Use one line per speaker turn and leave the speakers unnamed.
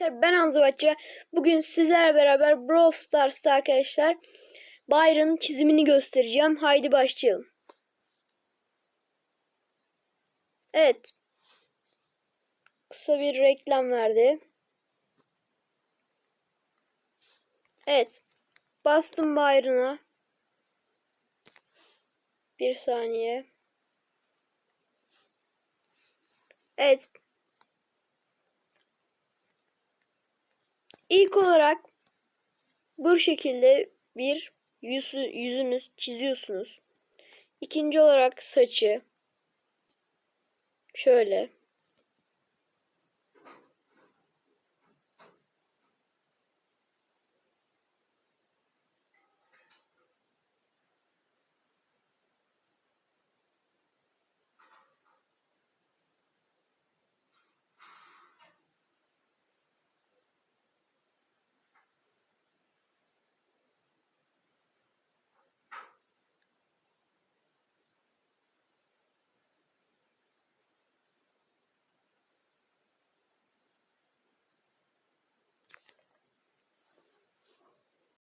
arkadaşlar ben Hamza. Bugün sizlerle beraber Brawl Stars'ta arkadaşlar Byron'ın çizimini göstereceğim. Haydi başlayalım. Evet. Kısa bir reklam verdi. Evet. Bastım Byron'a. Bir saniye. Evet. İlk olarak bu şekilde bir yüzü, yüzünüz çiziyorsunuz. İkinci olarak saçı şöyle.